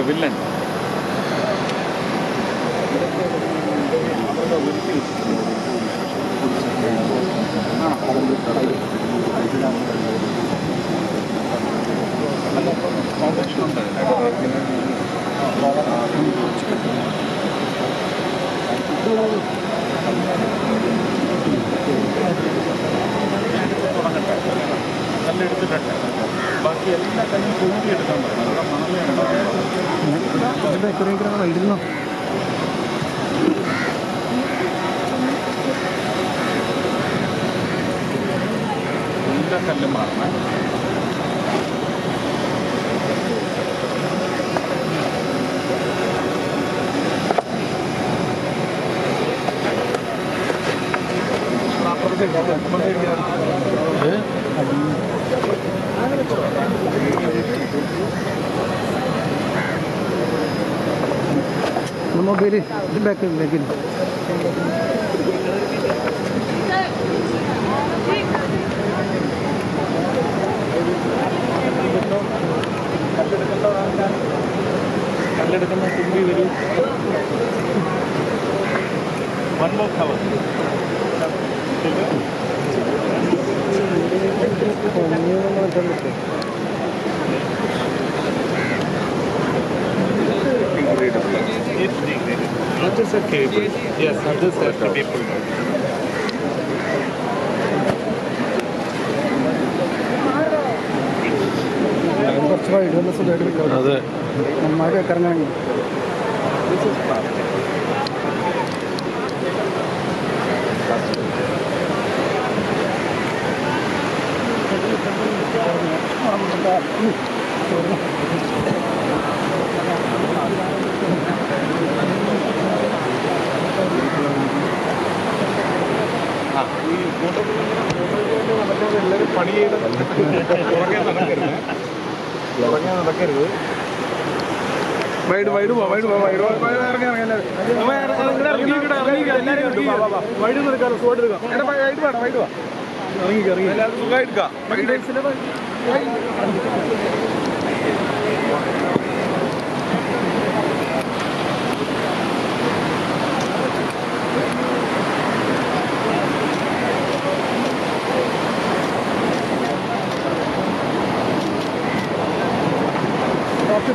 the villain. ഉണ്ടാവും ഇരുന്നോ? എല്ലാ കല്ലും മാറണം മൊബൈൽ ഇത് ബാക്ക് ബാക്കിൽ കല്ലെടുക്കുന്ന തുമ്പി വരൂ one more cover That is a cable. Yes, and this has to be pulled out. കുറച്ച് വൈഡ് വന്ന സുഖമായിട്ട് നിൽക്കാം അതെ നന്നായി കിടങ്ങണമെങ്കിൽ This is ഈ എല്ലാവരും പണി ചെയ്ത് പുറകെ നടക്കരുത് പുറകെ നടക്കരുത് വൈഡ് വൈഡ് വൈഡ് വൈഡ് ഇറങ്ങി വൈഡ് എടുക്കാം സ്പോട്ട് എടുക്കാം വൈഡ് വേണം വൈഡ് വാ ഇറങ്ങി ഇറങ്ങി എല്ലാവരും സുഖമായിട്ടാ കുറച്ച്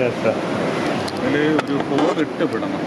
അതിൽ ഒരു ഹോൾ ഇട്ട് വിടണം.